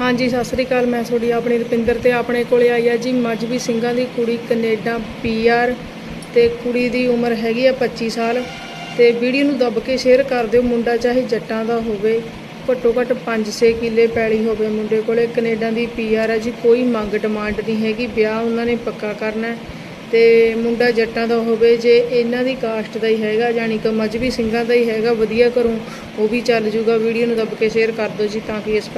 ਹਾਂਜੀ, ਸਤਿ ਸ੍ਰੀ ਅਕਾਲ, ਮੈਂ ਤੁਹਾਡੀ ਆਪਣੀ ਰੁਪਿੰਦਰ ਤੇ ਆਪਣੇ ਕੋਲੇ ਆਈ ਆ ਜੀ। ਮਜਬੀ ਸਿੰਘਾਂ ਦੀ ਕੁੜੀ, ਕੈਨੇਡਾ ਪੀਆਰ ਤੇ ਕੁੜੀ ਦੀ ਉਮਰ ਹੈਗੀ ਆ 25 ਸਾਲ ਤੇ ਵੀਡੀਓ ਨੂੰ ਦੱਬ ਕੇ ਸ਼ੇਅਰ ਕਰ ਦਿਓ। ਮੁੰਡਾ ਚਾਹੇ ਜੱਟਾਂ ਦਾ ਹੋਵੇ, ਘੱਟੋ ਘੱਟ 5-6 ਕਿੱਲੇ ਪੈਲੀ ਹੋਵੇ ਮੁੰਡੇ ਕੋਲੇ। ਕੈਨੇਡਾ ਦੀ ਪੀਆਰ ਹੈ ਜੀ, ਕੋਈ ਮੰਗ ਡਿਮਾਂਡ ਨਹੀਂ ਹੈਗੀ। ਵਿਆਹ ਉਹਨਾਂ ਨੇ ਪੱਕਾ ਕਰਨਾ ਹੈ ਤੇ ਮੁੰਡਾ ਜੱਟਾਂ ਦਾ ਹੋਵੇ, ਜੇ ਇਹਨਾਂ ਦੀ ਕਾਸਟ ਦਾ ਹੀ ਹੈਗਾ, ਯਾਨੀ ਕਿ ਮਜਬੀ ਸਿੰਘਾਂ ਦਾ ਹੀ ਹੈਗਾ, ਵਧੀਆ ਘਰੋਂ ਉਹ ਵੀ ਚੱਲ ਜੂਗਾ। ਵੀਡੀਓ ਨੂੰ ਦੱਬ ਕੇ ਸ਼ੇਅਰ ਕਰ ਦਿਓ ਜੀ ਤਾਂ ਕਿ ਇਸ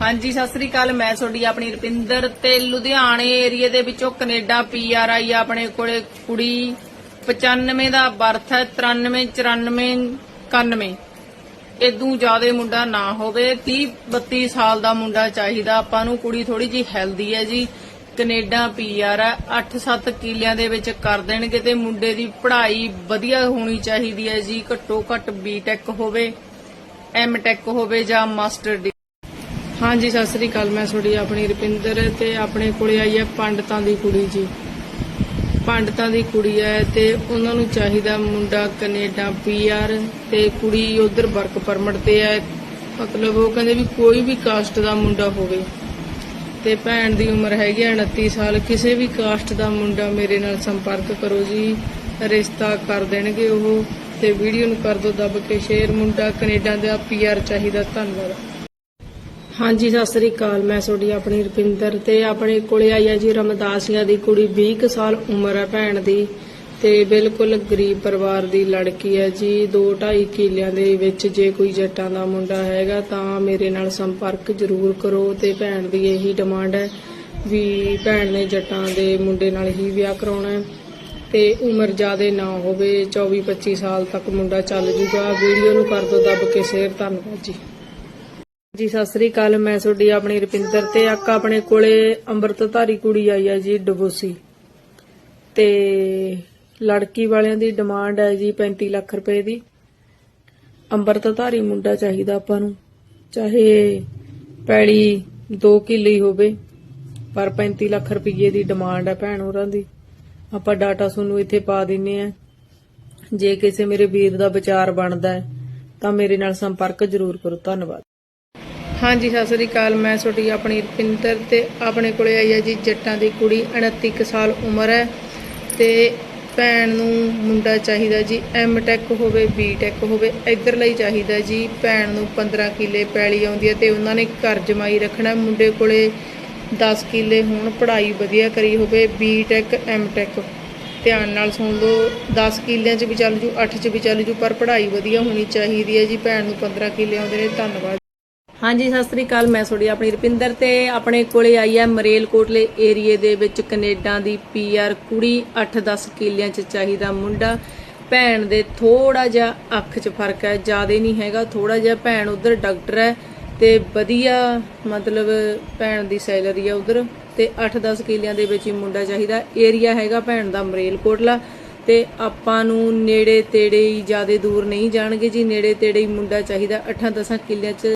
ਹਾਂਜੀ, ਸਤਿ ਸ੍ਰੀ ਅਕਾਲ। ਮੈਂ ਤੁਹਾਡੀ ਆਪਣੀ ਰੁਪਿੰਦਰ ਤੇ ਲੁਧਿਆਣੇ ਏਰੀਏ ਦੇ ਵਿੱਚੋਂ ਕੈਨੇਡਾ ਪੀਆਰ ਆਈ ਆਪਣੇ ਕੋਲੇ ਕੁੜੀ 95 ਦਾ ਬਰਥ ਹੈ 93 94 91 ਇਦੋਂ ਜ਼ਿਆਦਾ ਮੁੰਡਾ ਨਾ ਹੋਵੇ 30 32 ਸਾਲ ਦਾ ਮੁੰਡਾ ਚਾਹੀਦਾ। ਆਪਾਂ ਨੂੰ ਕੁੜੀ ਥੋੜੀ ਜੀ ਹੈਲਦੀ ਹੈ ਜੀ। ਕੈਨੇਡਾ ਪੀਆਰ ਹੈ 8-7 ਕਿਲਿਆਂ ਦੇ ਵਿੱਚ ਕਰ ਦੇਣਗੇ ਤੇ ਮੁੰਡੇ ਦੀ ਪੜ੍ਹਾਈ ਵਧੀਆ ਹੋਣੀ ਚਾਹੀਦੀ ਹੈ ਜੀ। ਘੱਟੋ ਘੱਟ ਬੀਟੈਕ ਹੋਵੇ ਐਮਟੈਕ ਹੋਵੇ ਜਾਂ ਮਾਸਟਰ ਡਿਗਰੀ ਹਾਂਜੀ, ਸਤਿ ਸ੍ਰੀ ਅਕਾਲ। ਮੈਂ ਤੁਹਾਡੀ ਆਪਣੀ ਰੁਪਿੰਦਰ ਤੇ ਆਪਣੇ ਕੋਲੇ ਆਈ ਹੈ ਪੰਡਤਾਂ ਦੀ ਕੁੜੀ ਜੀ। ਪੰਡਤਾਂ ਦੀ ਕੁੜੀ ਹੈ ਤੇ ਉਹਨਾਂ ਨੂੰ ਚਾਹੀਦਾ ਮੁੰਡਾ ਕੈਨੇਡਾ ਪੀਆਰ ਤੇ ਕੁੜੀ ਉਧਰ ਵਰਕ ਪਰਮਿਟ ਤੇ ਹੈ। ਮਤਲਬ ਉਹ ਕਹਿੰਦੇ ਵੀ ਕੋਈ ਵੀ ਕਾਸਟ ਦਾ ਮੁੰਡਾ ਹੋਵੇ। ਤੇ ਭੈਣ ਦੀ ਉਮਰ ਹੈਗੀ ਹੈ 29 ਸਾਲ। ਕਿਸੇ ਵੀ ਕਾਸਟ ਦਾ ਮੁੰਡਾ ਮੇਰੇ ਨਾਲ ਸੰਪਰਕ ਕਰੋ ਜੀ। ਰਿਸ਼ਤਾ ਕਰ ਦੇਣਗੇ ਉਹ ਤੇ ਵੀਡੀਓ ਨੂੰ ਕਰ ਦਿਓ ਦੱਬ ਕੇ। ਸ਼ੇਅਰ ਮੁੰਡਾ ਕੈਨੇਡਾ ਦਾ ਪੀਆਰ ਚਾਹੀਦਾ। ਧੰਨਵਾਦ। ਹਾਂਜੀ, ਸਤਿ ਸ੍ਰੀ ਅਕਾਲ। ਮੈਂ ਤੁਹਾਡੀ ਆਪਣੀ ਰੁਪਿੰਦਰ ਤੇ ਆਪਣੇ ਕੋਲੇ ਆਈ ਹੈ ਜੀ ਰਮਦਾਸੀਆਂ ਦੀ ਕੁੜੀ 20 ਕੁ ਸਾਲ ਉਮਰ ਹੈ ਭੈਣ ਦੀ ਤੇ ਬਿਲਕੁਲ ਗਰੀਬ ਪਰਿਵਾਰ ਦੀ ਲੜਕੀ ਹੈ ਜੀ। 2.5 ਕਿੱਲਿਆਂ ਦੇ ਵਿੱਚ ਜੇ ਕੋਈ ਜੱਟਾਂ ਦਾ ਮੁੰਡਾ ਹੈਗਾ ਤਾਂ ਮੇਰੇ ਨਾਲ ਸੰਪਰਕ ਜ਼ਰੂਰ ਕਰੋ ਤੇ ਭੈਣ ਦੀ ਇਹੀ ਡਿਮਾਂਡ ਹੈ ਵੀ ਭੈਣ ਨੇ ਜੱਟਾਂ ਦੇ ਮੁੰਡੇ ਨਾਲ ਹੀ ਵਿਆਹ ਕਰਾਉਣਾ ਹੈ ਤੇ ਉਮਰ ਜ਼ਿਆਦੇ ਨਾ ਹੋਵੇ। 24 25 ਸਾਲ ਤੱਕ ਮੁੰਡਾ ਚੱਲ ਜੂਗਾ। ਵੀਡੀਓ ਨੂੰ ਕਰ ਦਿਓ ਦੱਬ ਕੇ, ਸ਼ੇਅਰ ਧੰਨਵਾਦ ਜੀ। ਜੀ, ਸਤਿ ਸ੍ਰੀ ਅਕਾਲ। ਮੈਂ ਤੁਹਾਡੀ ਆਪਣੀ ਰੁਪਿੰਦਰ ਤੇ ਆਕਾ ਆਪਣੇ ਕੋਲੇ ਅੰਮ੍ਰਿਤਧਾਰੀ ਕੁੜੀ ਆਈ ਹੈ ਜੀ, ਡਬੋਸੀ। ਤੇ ਲੜਕੀ ਵਾਲਿਆਂ ਦੀ ਡਿਮਾਂਡ ਹੈ ਜੀ 35 ਲੱਖ ਰੁਪਏ ਦੀ। ਅੰਮ੍ਰਿਤਧਾਰੀ ਮੁੰਡਾ ਚਾਹੀਦਾ ਆਪਾਂ ਨੂੰ। ਚਾਹੇ ਪੈਲੀ 2 ਕਿੱਲੇ ਹੋਵੇ, ਪਰ 35 ਲੱਖ ਰੁਪਏ ਦੀ ਡਿਮਾਂਡ ਹੈ ਭੈਣ ਹੋਰਾਂ ਦੀ। ਆਪਾਂ ਡਾਟਾ ਤੁਹਾਨੂੰ ਇੱਥੇ ਪਾ ਦਿੰਨੇ ਆ। ਜੇ ਕਿਸੇ ਮੇਰੇ ਵੀਰ ਦਾ ਵਿਚਾਰ ਬਣਦਾ ਹੈ, ਤਾਂ ਮੇਰੇ ਨਾਲ ਸੰਪਰਕ ਜ਼ਰੂਰ ਕਰੋ। ਧੰਨਵਾਦ। ਹਾਂਜੀ, ਸਤਿ ਸ੍ਰੀ ਅਕਾਲ। ਮੈਂ ਤੁਹਾਡੀ ਆਪਣੀ ਰੁਪਿੰਦਰ ਤੇ ਆਪਣੇ ਕੋਲੇ ਆਈ ਹੈ ਜੀ, ਜੱਟਾਂ ਦੀ ਕੁੜੀ 29 ਕੁ ਸਾਲ ਉਮਰ ਹੈ ਤੇ ਭੈਣ ਨੂੰ ਮੁੰਡਾ ਚਾਹੀਦਾ ਜੀ ਐਮ ਟੈਕ ਹੋਵੇ ਬੀ ਟੈਕ ਹੋਵੇ, ਇੱਧਰ ਲਈ ਚਾਹੀਦਾ ਜੀ, ਭੈਣ ਨੂੰ 15 ਕਿੱਲੇ ਪੈਲੀ ਆਉਂਦੀ ਹੈ ਤੇ ਉਹਨਾਂ ਨੇ ਘਰ ਜਮਾਈ ਰੱਖਣਾ ਮੁੰਡੇ ਕੋਲੇ 10 ਕਿੱਲੇ ਹੋਣ, ਪੜ੍ਹਾਈ ਵਧੀਆ ਕਰੀ ਹੋਵੇ ਬੀ ਟੈਕ ਐਮ ਟੈਕ ਧਿਆਨ ਨਾਲ ਸੁਣ ਲਓ 10 ਕਿੱਲਿਆਂ 'ਚ ਵੀ ਚੱਲ ਜੂ 8 'ਚ ਵੀ ਚੱਲ ਜੂ, ਪਰ ਪੜ੍ਹਾਈ ਵਧੀਆ ਹੋਣੀ ਚਾਹੀਦੀ ਹੈ ਜੀ, ਭੈਣ ਨੂੰ 15 ਕਿੱਲੇ ਆਉਂਦੇ ਨੇ, ਧੰਨਵਾਦ। ਹਾਂਜੀ, ਸਤਿ ਸ੍ਰੀ ਅਕਾਲ। ਮੈਂ ਤੁਹਾਡੀ ਆਪਣੀ ਰੁਪਿੰਦਰ ਤੇ ਆਪਣੇ ਕੋਲੇ ਆਈ ਹੈ ਮਰੇਲਕੋਟਲੇ ਏਰੀਏ ਦੇ ਵਿੱਚ ਕੈਨੇਡਾ ਦੀ ਪੀਆਰ ਕੁੜੀ 8-10 ਕਿੱਲਿਆਂ 'ਚ ਚਾਹੀਦਾ ਮੁੰਡਾ। ਭੈਣ ਦੇ ਥੋੜਾ ਜਿਹਾ ਅੱਖ 'ਚ ਫ਼ਰਕ ਹੈ, ਜ਼ਿਆਦਾ ਨਹੀਂ ਹੈਗਾ ਥੋੜਾ ਜਿਹਾ ਭੈਣ ਉਧਰ ਡਾਕਟਰ ਹੈ ਤੇ ਵਧੀਆ ਮਤਲਬ ਭੈਣ ਦੀ ਸੈਲਰੀ ਹੈ ਉਧਰ ਤੇ 8-10 ਕਿਲਿਆਂ ਦੇ ਵਿੱਚ ਹੀ ਮੁੰਡਾ ਚਾਹੀਦਾ। ਏਰੀਆ ਹੈਗਾ ਭੈਣ ਦਾ ਮਰੇਲਕੋਟਲਾ ਤੇ ਆਪਾਂ ਨੂੰ ਨੇੜੇ ਤੇੜੇ ਹੀ ਜ਼ਿਆਦਾ ਦੂਰ ਨਹੀਂ ਜਾਣਗੇ ਜੀ, ਨੇੜੇ ਤੇੜੇ ਹੀ ਮੁੰਡਾ ਚਾਹੀਦਾ। 8-10 ਕਿੱਲਿਆਂ 'ਚ